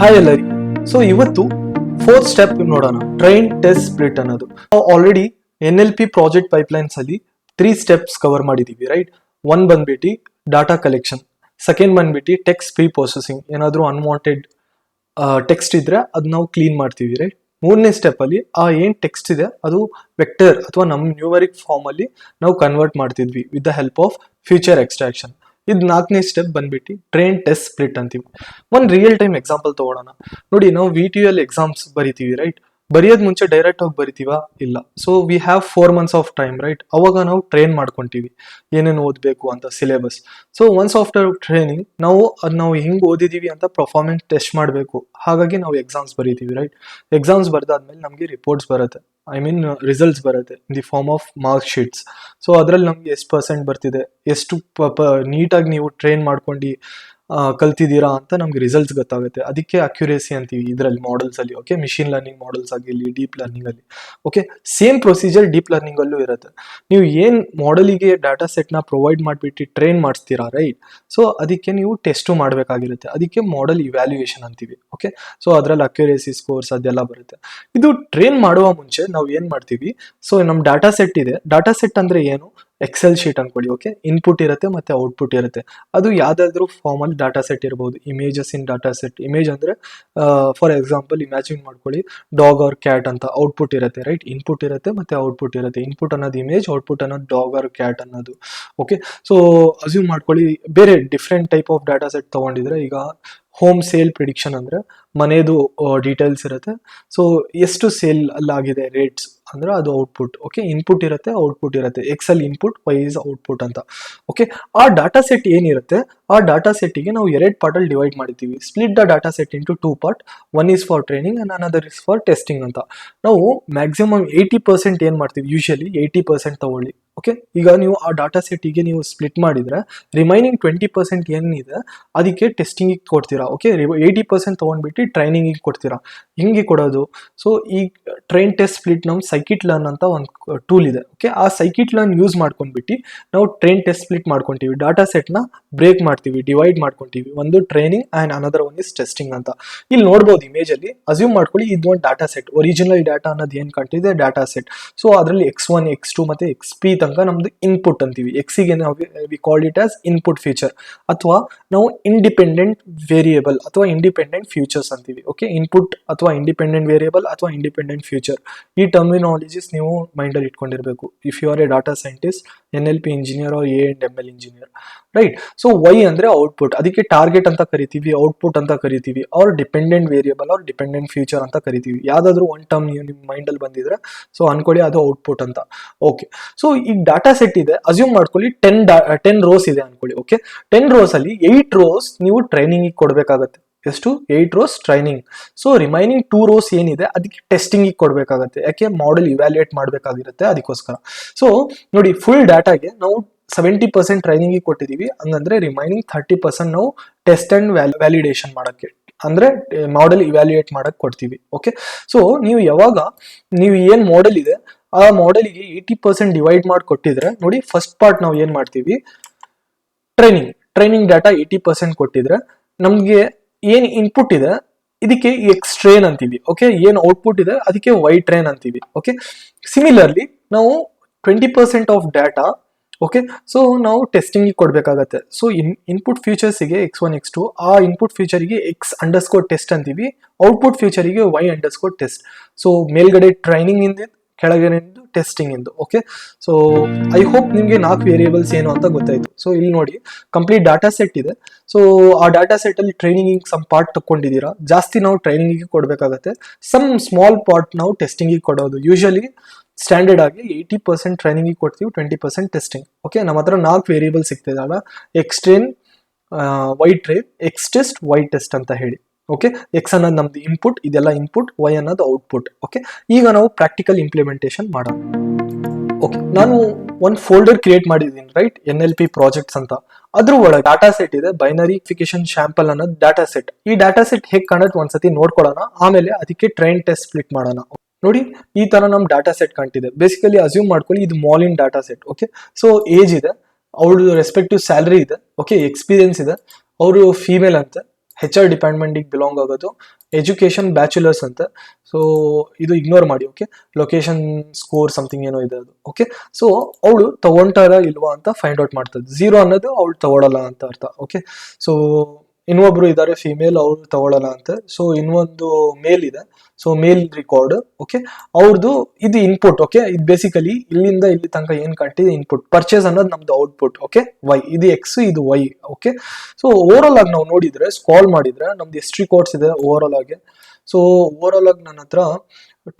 Hi ಎಲ್ಲರಿ so ಇವತ್ತು fourth step ನೋಡೋಣ. ಟ್ರೈನ್ ಟೆಸ್ಟ್ ಸ್ಪ್ಲಿಟ್ ಅನ್ನೋದು. Already N L P project pipelines ಅಲ್ಲಿ ತ್ರೀ ಸ್ಟೆಪ್ಸ್ ಕವರ್ ಮಾಡಿದೀವಿ ರೈಟ್ ಒನ್ ಬಂದ್ಬಿಟ್ಟು ಡಾಟಾ ಕಲೆಕ್ಷನ್ ಸೆಕೆಂಡ್ ಬಂದ್ಬಿಟ್ಟು ಟೆಕ್ಸ್ಟ್ ಪ್ರೀ ಪ್ರೊಸೆಸಿಂಗ್ ಏನಾದರೂ ಅನ್ವಾಂಟೆಡ್ ಟೆಕ್ಸ್ಟ್ ಇದ್ರೆ ಅದು ನಾವು ಕ್ಲೀನ್ ಮಾಡ್ತೀವಿ ರೈಟ್ ಮೂರನೇ ಸ್ಟೆಪ್ ಅಲ್ಲಿ, ಆ, ಏನ್ ಟೆಕ್ಸ್ಟ್ ಇದೆ, ಅದು ವೆಕ್ಟರ್ ಅಥವಾ ನಮ್ಮ ನ್ಯೂವರಿಕ್ ಫಾರ್ಮ್ ಅಲ್ಲಿ ನಾವು ಕನ್ವರ್ಟ್ ಮಾಡ್ತಿದ್ವಿ with the help of feature extraction ಇದು ನಾಲ್ಕನೇ ಸ್ಟೆಪ್ ಬಂದ್ಬಿಟ್ಟು ಟ್ರೈನ್ ಟೆಸ್ಟ್ ಸ್ಪ್ಲಿಟ್ ಅಂತೀವಿ. ಒಂದು ರಿಯಲ್ ಟೈಮ್ ಎಕ್ಸಾಂಪಲ್ ತೊಗೊಳೋಣ. ನೋಡಿ, ನಾವು ವಿ ಟಿ ಎಲ್ ಎಕ್ಸಾಮ್ಸ್ ಬರಿತೀವಿ ರೈಟ್ ಬರೆಯೋದ್ ಮುಂಚೆ ಡೈರೆಕ್ಟ್ ಹೋಗಿ ಬರಿತೀವ? ಇಲ್ಲ. So we have four months of time right ಅವಾಗ ನಾವು ಟ್ರೈನ್ ಮಾಡ್ಕೊಂತೀವಿ. ಏನೇನು ಓದಬೇಕು ಅಂತ syllabus so once after training ನಾವು ಅದು ನಾವು ಹೆಂಗ್ ಓದಿದೀವಿ ಅಂತ ಪರ್ಫಾರ್ಮೆನ್ಸ್ ಟೆಸ್ಟ್ ಮಾಡಬೇಕು. ಹಾಗಾಗಿ ನಾವು ಎಕ್ಸಾಮ್ಸ್ ಬರೀತೀವಿ ರೈಟ್ ಎಕ್ಸಾಮ್ಸ್ ಬರ್ದಾದ್ಮೇಲೆ ನಮಗೆ ರಿಪೋರ್ಟ್ಸ್ ಬರುತ್ತೆ. ಐ ಮೀನ್ ರಿಸಲ್ಟ್ಸ್ ಬರುತ್ತೆ in the form of mark sheets so ಅದ್ರಲ್ಲಿ ನಮ್ಗೆ ಎಷ್ಟು ಪರ್ಸೆಂಟ್ ಬರ್ತಿದೆ? ಎಷ್ಟು ನೀಟಾಗಿ ನೀವು ಟ್ರೈನ್ ಮಾಡ್ಕೊಂಡು? ಕಲ್ತಿದ್ದೀರಾ ಅಂತ ನಮ್ಗೆ ರಿಸಲ್ಟ್ಸ್ ಗೊತ್ತಾಗುತ್ತೆ. ಅದಕ್ಕೆ ಅಕ್ಯುರೇಸಿ ಅಂತೀವಿ ಇದರಲ್ಲಿ ಮಾಡೆಲ್ಸ್ ಅಲ್ಲಿ ಓಕೆ ಮಿಷಿನ್ ಲರ್ನಿಂಗ್ ಮಾಡೆಲ್ಸ್ ಆಗಿರಲಿ ಡೀಪ್ ಲರ್ನಿಂಗ್ ಅಲ್ಲಿ okay same procedure deep learning ಅಲ್ಲೂ ಇರುತ್ತೆ. ನೀವು ಏನ್ ಮಾಡೆಲಿಗೆ ಡಾಟಾ ನ ಪ್ರೊವೈಡ್ ಮಾಡಿಬಿಟ್ಟು ಟ್ರೈನ್ ಮಾಡಿಸ್ತೀರಾ ರೈಟ್ ಸೊ ಅದಕ್ಕೆ ನೀವು ಟೆಸ್ಟು ಮಾಡಬೇಕಾಗಿರುತ್ತೆ. ಅದಕ್ಕೆ ಮಾಡೆಲ್ ಇವ್ಯಾಲ್ಯೂಯೇಷನ್ ಅಂತೀವಿ ಓಕೆ ಸೊ ಅದರಲ್ಲಿ ಅಕ್ಯುರೇಸಿ ಸ್ಕೋರ್ಸ್ ಅದೆಲ್ಲ ಬರುತ್ತೆ. ಇದು ಟ್ರೈನ್ ಮಾಡುವ ಮುಂಚೆ ನಾವು ಏನ್ ಮಾಡ್ತೀವಿ? ಸೊ ನಮ್ಮ ಡಾಟಾ ಸೆಟ್ ಇದೆ. ಡಾಟಾ ಸೆಟ್ ಅಂದ್ರೆ ಏನು? ಎಕ್ಸೆಲ್ ಶೀಟ್ ಅನ್ಕೊಳ್ಳಿ ಓಕೆ ಇನ್ಪುಟ್ ಇರುತ್ತೆ ಮತ್ತೆ ಔಟ್ಪುಟ್ ಇರುತ್ತೆ. ಅದು ಯಾವ್ದಾದ್ರು ಫಾರ್ಮ್ ಅಲ್ಲಿ ಡಾಟಾ ಸೆಟ್ ಇರ್ಬೋದು. Images in data set image ಅಂದ್ರೆ ಫಾರ್ ಎಕ್ಸಾಂಪಲ್ ಇಮ್ಯಾಜಿನ್ ಮಾಡ್ಕೊಳ್ಳಿ. ಡಾಗ್ ಆರ್ ಕ್ಯಾಟ್ ಅಂತ ಔಟ್ಪುಟ್ ಇರುತ್ತೆ ರೈಟ್ ಇನ್ಪುಟ್ ಇರುತ್ತೆ ಮತ್ತೆ ಔಟ್ಪುಟ್ ಇರುತ್ತೆ. ಇನ್ಪುಟ್ ಅನ್ನೋದು ಇಮೇಜ್ ಔಟ್ಪುಟ್ ಅನ್ನೋದು ಡಾಗ್ ಆರ್ ಕ್ಯಾಟ್ ಅನ್ನೋದು ಓಕೆ ಸೊ ಅಸ್ಯೂಮ್ ಮಾಡ್ಕೊಳ್ಳಿ. ಬೇರೆ different type of data set ತಗೊಂಡಿದ್ರೆ ಈಗ ಹೋಮ್ ಸೇಲ್ ಪ್ರಿಡಿಕ್ಷನ್ ಅಂದ್ರೆ ಮನೆಯದು ಡೀಟೇಲ್ಸ್ ಇರುತ್ತೆ. ಸೊ ಎಷ್ಟು ಸೇಲ್ ಅಲ್ಲಾಗಿದೆ ರೇಟ್ಸ್ ಅಂದ್ರೆ ಅದು ಔಟ್ಪುಟ್ ಓಕೆ ಇನ್ಪುಟ್ ಇರುತ್ತೆ ಔಟ್ಪುಟ್ ಇರುತ್ತೆ. Excel input Y is output ಅಂತ. ಓಕೆ ಆ ಡಾಟಾ ಸೆಟ್ ಏನಿರುತ್ತೆ? ಆ ಡಾಟಾ ಸೆಟ್ಟಿಗೆ ನಾವು ಎರಡು ಪಾರ್ಟಲ್ಲಿ ಡಿವೈಡ್ ಮಾಡಿದ್ದೀವಿ. Split the data set into two part one is for training and another is for testing ಅಂತ. ನಾವು ಮ್ಯಾಕ್ಸಿಮಮ್ ಏಯ್ಟಿ ಪರ್ಸೆಂಟ್ ಏನು ಮಾಡ್ತೀವಿ? ಯೂಶಲಿ ಏಯ್ಟಿ ಪರ್ಸೆಂಟ್ ತಗೊಳ್ಳಿ ಓಕೆ ಈಗ ನೀವು ಆ ಡಾಟಾ ಸೆಟ್ಟಿಗೆ ನೀವು ಸ್ಪ್ಲಿಟ್ ಮಾಡಿದ್ರೆ ರಿಮೈನಿಂಗ್ ಟ್ವೆಂಟಿ ಪರ್ಸೆಂಟ್ ಏನಿದೆ, ಅದಕ್ಕೆ ಟೆಸ್ಟಿಂಗಿಗೆ ಕೊಡ್ತೀರಾ? ಓಕೆ ಏಯ್ಟಿ ಪರ್ಸೆಂಟ್ ತೊಗೊಂಡ್ಬಿಟ್ಟು ಟ್ರೈನಿಂಗಿಗೆ ಕೊಡ್ತೀರಾ? ಹಿಂಗೆ ಕೊಡೋದು. ಸೊ ಈ ಟ್ರೈನ್ ಟೆಸ್ಟ್ ಸ್ಪ್ಲಿಟ್ ನಮ್ಮ ಸೈಕಿಟ್ ಲರ್ನ್ ಅಂತ ಒಂದು ಟೂಲ್ ಇದೆ ಓಕೆ ಆ ಸೈಕಿಟ್ ಲರ್ನ್ ಯೂಸ್ ಮಾಡ್ಕೊಂಡ್ಬಿಟ್ಟು ನಾವು ಟ್ರೈನ್ ಟೆಸ್ಟ್ ಸ್ಪ್ಲಿಟ್ ಮಾಡ್ಕೊತೀವಿ. ಡಾಟಾ ಸೆಟ್ನ ಬ್ರೇಕ್ ಮಾಡ್ತೀವಿ ಡಿವೈಡ್ ಮಾಡ್ಕೊಂತೀವಿ. ಒಂದು training and another one is testing ಅಂತ. ಇಲ್ಲಿ ನೋಡ್ಬೋದು ಇಮೇಜಲ್ಲಿ ಅಸ್ಯೂಮ್ ಮಾಡ್ಕೊಳ್ಳಿ ಇದು ಒಂದು ಡಾಟಾ ಸೆಟ್ ಒರಿಜಿನಲ್ ಡಾಟಾ ಅನ್ನೋದು ಏನು ಕಾಣ್ತಿದೆ? ಡಾಟಾ ಸೆಟ್ ಸೊ ಅದರಲ್ಲಿ ಎಕ್ಸ್ ಒನ್ ಎಕ್ಸ್ ಟು ಮತ್ತೆ ಎಕ್ಸ್ ಪಿ ತನಕ ನಮ್ದು ಇನ್ಪುಟ್ ಅಂತೀವಿ. ಎಕ್ಸಿಗೆ ನಾವು we called it as input feature ಅಥವಾ ನಾವು ಇಂಡಿಪೆಂಡೆಂಟ್ ವೇರಿಯೇಬಲ್ ಅಥವಾ ಇಂಡಿಪೆಂಡೆಂಟ್ ಫ್ಯೂಚರ್ಸ್ ಅಂತೀವಿ. ಓಕೆ ಇನ್ಪುಟ್ ಅಥವಾ ಇಂಡಿಪೆಂಡೆಂಟ್ ವೇರಿಯೇಬಲ್ ಅಥವಾ ಇಂಡಿಪೆಂಡೆಂಟ್ ಫ್ಯೂಚರ್ ಈ ಟರ್ಮಿನಾಲಜೀಸ್ ನೀವು ಮೈಂಡಲ್ಲಿ ಇಟ್ಕೊಂಡಿರಬೇಕು. If you are a data scientist N L P engineer or a and M L engineer right so Y ಅಂದ್ರೆ ಔಟ್ಪುಟ್ ಅದಕ್ಕೆ target ಅಂತ ಕರಿತೀವಿ ಔಟ್ಪುಟ್ ಅಂತ ಕರಿತೀವಿ ಅವ್ರ ಡಿಪೆಂಡೆಂಟ್ ವೇರಿಯಬಲ್ ಅವ್ರ ಡಿಪೆಂಡೆಂಟ್ ಫ್ಯೂಚರ್ ಅಂತ ಕರಿತೀವಿ. ಯಾವ್ದಾದ್ರು ಒನ್ ಟರ್ಮ್ ನೀವು ನಿಮ್ಮ ಮೈಂಡಲ್ಲಿ ಬಂದಿದ್ರೆ ಸೊ ಅನ್ಕೊಳ್ಳಿ ಅದು ಔಟ್ಪುಟ್ ಅಂತ. ಓಕೆ ಸೊ ಈ ಡಾಟಾ ಸೆಟ್ ಇದೆ ಅಸ್ಯೂಮ್ ಮಾಡ್ಕೊಳ್ಳಿ ಟೆನ್ ಟೆನ್ ರೋಸ್ ಇದೆ ಅನ್ಕೊಳ್ಳಿ ಓಕೆ ಟೆನ್ ರೋಸ್ ಅಲ್ಲಿ ಏಯ್ಟ್ ರೋಸ್ ನೀವು ಟ್ರೈನಿಂಗ್ ಕೊಡಬೇಕಾಗತ್ತೆ. ಎಷ್ಟು? Eight rows training so remaining two rows ಏನಿದೆ, ಅದಕ್ಕೆ ಟೆಸ್ಟಿಂಗ್ ಕೊಡಬೇಕಾಗತ್ತೆ. ಯಾಕೆ? ಮಾಡೆಲ್ ಇವ್ಯಾಲ್ಯೂಯೇಟ್ ಮಾಡಬೇಕಾಗಿರುತ್ತೆ ಅದಕ್ಕೋಸ್ಕರ. ಸೊ ನೋಡಿ ಫುಲ್ ಡಾಟಾಗೆ ನಾವು ಸೆವೆಂಟಿ ಪರ್ಸೆಂಟ್ ಟ್ರೈನಿಂಗ್ ಕೊಟ್ಟಿದೀವಿ. ಹಂಗಂದ್ರೆ ರಿಮೈನಿಂಗ್ ಥರ್ಟಿ ಪರ್ಸೆಂಟ್ ನಾವು ಟೆಸ್ಟ್ ಅಂಡ್ ವ್ಯಾಲಿಡೇಷನ್ ಮಾಡಕ್ಕೆ, ಅಂದ್ರೆ ಮಾಡೆಲ್ ಇವ್ಯಾಲ್ಯೂಯೇಟ್ ಮಾಡಕ್ ಕೊಡ್ತೀವಿ. ಓಕೆ ಸೊ ನೀವು ಯಾವಾಗ, ನೀವು ಏನ್ ಮಾಡೆಲ್ ಇದೆ, ಆ ಮಾಡೆಲ್ಗೆ ಏಯ್ಟಿ ಪರ್ಸೆಂಟ್ ಡಿವೈಡ್ ಮಾಡಿ ಕೊಟ್ಟಿದ್ರೆ, ನೋಡಿ ಫಸ್ಟ್ ಪಾರ್ಟ್ ನಾವು ಏನ್ ಮಾಡ್ತೀವಿ? Training training data eighty percent ಕೊಟ್ಟಿದ್ರೆ, ನಮ್ಗೆ ಏನ್ ಇನ್ಪುಟ್ ಇದೆ, ಇದಕ್ಕೆ ಎಕ್ಸ್ ಟ್ರೈನ್ ಅಂತೀವಿ. ಓಕೆ ಏನ್ ಔಟ್ಪುಟ್ ಇದೆ, ಅದಕ್ಕೆ ವೈ ಟ್ರೈನ್ ಅಂತೀವಿ. ಓಕೆ ಸಿಮಿಲರ್ಲಿ ನಾವು twenty percent of data okay so ನಾವು ಟೆಸ್ಟಿಂಗ್ ಕೊಡಬೇಕಾಗತ್ತೆ. ಸೊ ಇನ್ ಇನ್ಪುಟ್ ಫ್ಯೂಚರ್ಸಿಗೆ ಎಕ್ಸ್ ಒನ್ ಎಕ್ಸ್ ಟು ಆ ಇನ್ಪುಟ್ ಫ್ಯೂಚರಿಗೆ ಎಕ್ಸ್ ಅಂಡರ್ಸ್ಕೋರ್ ಟೆಸ್ಟ್ ಅಂತೀವಿ. ಔಟ್ಪುಟ್ ಫ್ಯೂಚರಿಗೆ ವೈ ಅಂಡರ್ಸ್ಕೋರ್ ಟೆಸ್ಟ್ ಸೊ ಮೇಲ್ಗಡೆ ಟ್ರೈನಿಂಗ್ ಇಂದ ಕೆಳಗಡೆ ಟೆಸ್ಟಿಂಗ್ ಇಂದು ಓಕೆ ಸೊ ಐ ಹೋಪ್ ನಿಮಗೆ ನಾಲ್ಕು ವೇರಿಯೇಬಲ್ಸ್ ಏನು ಅಂತ ಗೊತ್ತಾಯಿತು. ಸೊ ಇಲ್ಲಿ ನೋಡಿ ಕಂಪ್ಲೀಟ್ ಡಾಟಾ ಸೆಟ್ ಇದೆ. ಸೊ ಆ ಡಾಟಾ ಸೆಟ್ ಅಲ್ಲಿ ಟ್ರೈನಿಂಗ್ ಸಮ್ ಪಾರ್ಟ್ ತಗೊಂಡಿದ್ದೀರಾ ಜಾಸ್ತಿ ನಾವು ಟ್ರೈನಿಂಗಿಗೆ ಕೊಡಬೇಕಾಗತ್ತೆ. ಸಮ್ ಸ್ಮಾಲ್ ಪಾರ್ಟ್ ನಾವು ಟೆಸ್ಟಿಂಗಿಗೆ ಕೊಡೋದು. ಯೂಶಲಿ ಸ್ಟ್ಯಾಂಡರ್ಡ್ ಆಗಿ ಏಯ್ಟಿ ಪರ್ಸೆಂಟ್ ಟ್ರೈನಿಂಗಿಗೆ ಕೊಡ್ತೀವಿ ಟ್ವೆಂಟಿ ಪರ್ಸೆಂಟ್ ಟೆಸ್ಟಿಂಗ್ ಓಕೆ ನಮ್ಮ ಹತ್ರ ನಾಲ್ಕು variable ಸಿಗ್ತಿದಾಗ X train Y train X test Y test ಅಂತ ಹೇಳಿ. ಓಕೆ ಎಕ್ಸ್ ಅನ್ನೋದು ನಮ್ದು ಇನ್ಪುಟ್ ಇದೆಲ್ಲ ಇನ್ಪುಟ್ ವೈ ಅನ್ನೋದು ಔಟ್ಪುಟ್ ಓಕೆ ಈಗ ನಾವು ಪ್ರಾಕ್ಟಿಕಲ್ ಇಂಪ್ಲಿಮೆಂಟೇಷನ್ ಮಾಡೋಣ. ಓಕೆ ನಾನು ಒಂದು ಫೋಲ್ಡರ್ ಕ್ರಿಯೇಟ್ ಮಾಡಿದ್ದೀನಿ right N L P projects ಅಂತ. ಅದ್ರ ಒಳಗೆ ಡಾಟಾ ಸೆಟ್ ಇದೆ ಬೈನರಿಫಿಕೇಶನ್ ಶಾಂಪಲ್ ಅನ್ನೋದು ಡಾಟಾ ಸೆಟ್ ಈ ಡಾಟಾ ಸೆಟ್ ಹೇಗೆ ಕಾಣುತ್ತೆ ಒಂದ್ಸತಿ ನೋಡ್ಕೊಳ್ಳೋಣ, ಆಮೇಲೆ ಅದಕ್ಕೆ ಟ್ರೈನ್ ಟೆಸ್ಟ್ ಸ್ಪ್ಲಿಟ್ ಮಾಡೋಣ. ನೋಡಿ, ಈ ತರ ನಮ್ ಡಾಟಾ ಸೆಟ್ ಕಾಣ್ತಿದೆ. ಬೇಸಿಕಲಿ ಅಸ್ಯೂಮ್ ಮಾಡ್ಕೊಳ್ಳಿ, ಇದು ಮಾಲಿನ್ data set okay so age ಇದೆ ಅವ್ರದ್ದು ರೆಸ್ಪೆಕ್ಟಿವ್ ಸ್ಯಾಲರಿ ಇದೆ ಓಕೆ ಎಕ್ಸ್ಪೀರಿಯನ್ಸ್ ಇದೆ, ಅವರು ಫೀಮೇಲ್ ಅಂತ ಹೆಚ್ ಆರ್ ಡಿಪಾರ್ಟ್ಮೆಂಟಿಗೆ ಬಿಲಾಂಗ್ ಆಗೋದು ಎಜುಕೇಶನ್ ಬ್ಯಾಚುಲರ್ಸ್ ಅಂತ. ಸೊ ಇದು ಇಗ್ನೋರ್ ಮಾಡಿ ಓಕೆ ಲೊಕೇಶನ್ ಸ್ಕೋರ್ ಸಮಥಿಂಗ್ ಏನೋ ಇದೆ ಅದು ಓಕೆ ಸೊ ಅವಳು ತಗೊಂತಾರ ಇಲ್ವಾ ಅಂತ ಫೈಂಡ್ ಔಟ್ ಮಾಡ್ತದೆ ಝೀರೋ ಅನ್ನೋದು ಅವಳು ತಗೊಳಲ್ಲ ಅಂತ ಅರ್ಥ ಓಕೆ ಸೊ ಇನ್ನೊಬ್ರು ಇದ್ದಾರೆ ಫಿಮೇಲ್ ಅವ್ರು ತಗೊಳಲ್ಲ ಅಂತ. ಸೊ ಇನ್ನೊಂದು ಮೇಲ್ ಇದೆ. ಸೊ ಮೇಲ್ ರೆಕಾರ್ಡ್ ಓಕೆ ಅವ್ರದ್ದು ಇದು ಇನ್ಪುಟ್ ಓಕೆ ಇದು ಬೇಸಿಕಲಿ ಇಲ್ಲಿಂದ ಇಲ್ಲಿ ತನಕ ಏನ್ ಕಟ್ಟಿದೆ ಇನ್ಪುಟ್ ಪರ್ಚೇಸ್ ಅನ್ನೋದು ನಮ್ದು ಔಟ್ಪುಟ್ ಓಕೆ ವೈ ಇದು ಎಕ್ಸ್ ಇದು Y okay so over all ಆಗಿ ನಾವು ನೋಡಿದ್ರೆ ಸ್ಕಾಲ್ ಮಾಡಿದ್ರೆ ನಮ್ದು ಎಷ್ಟು ರಿಕಾರ್ಡ್ಸ್ ಇದೆ ಓವರ್ ಆಲ್ ಆಗಿ. ಸೊ ಓವರ್ ಆಲ್ ಆಗಿ ನನ್ನ ಹತ್ರ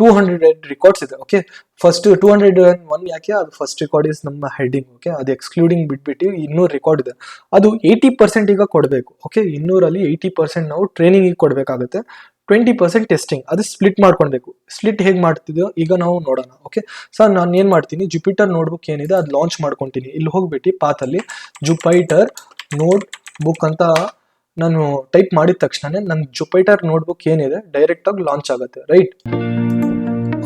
ಟೂ ಹಂಡ್ರೆಡ್ ರೆಕಾರ್ಡ್ಸ್ ಇದೆ okay first two hundred one ಯಾಕೆ? ಅದು ಫಸ್ಟ್ ರೆಕಾರ್ಡ್ ಇಸ್ ನಮ್ಮ ಹೆಡ್ಡಿಂಗ್ ಓಕೆ ಅದು ಎಕ್ಸ್ಕ್ಲೂಡಿಂಗ್ ಬಿಟ್ಬಿಟ್ಟು ಇನ್ನೂರು ರೆಕಾರ್ಡ್ ಇದೆ. ಅದು ಏಯ್ಟಿ ಪರ್ಸೆಂಟ್ ಈಗ ಕೊಡಬೇಕು ಓಕೆ ಇನ್ನೂರಲ್ಲಿ ಏಯ್ಟಿ ಪರ್ಸೆಂಟ್ ನಾವು ಟ್ರೈನಿಂಗ್ ಕೊಡಬೇಕಾಗುತ್ತೆ. ಟ್ವೆಂಟಿ ಪರ್ಸೆಂಟ್ ಟೆಸ್ಟಿಂಗ್ ಅದು ಸ್ಪ್ಲಿಟ್ ಮಾಡ್ಕೊಳ್ಬೇಕು. ಸ್ಪ್ಲಿಟ್ ಹೇಗೆ ಮಾಡ್ತಿದ್ಯೋ ಈಗ ನಾವು ನೋಡೋಣ ಓಕೆ ಸರ್ ನಾನು ಏನು ಮಾಡ್ತೀನಿ? ಜುಪಿಟರ್ ನೋಟ್ಬುಕ್ ಏನಿದೆ, ಅದು ಲಾಂಚ್ ಮಾಡ್ಕೊತೀನಿ. ಇಲ್ಲಿ ಹೋಗ್ಬಿಟ್ಟು ಪಾತಲ್ಲಿ ಜುಪೈಟರ್ ನೋಟ್ ಬುಕ್ ಅಂತ ನಾನು ಟೈಪ್ ಮಾಡಿದ ತಕ್ಷಣ ನನ್ನ ಜುಪೈಟರ್ ನೋಟ್ಬುಕ್ ಏನಿದೆ ಡೈರೆಕ್ಟ್ ಆಗಿ ಲಾಂಚ್ ಆಗುತ್ತೆ ರೈಟ್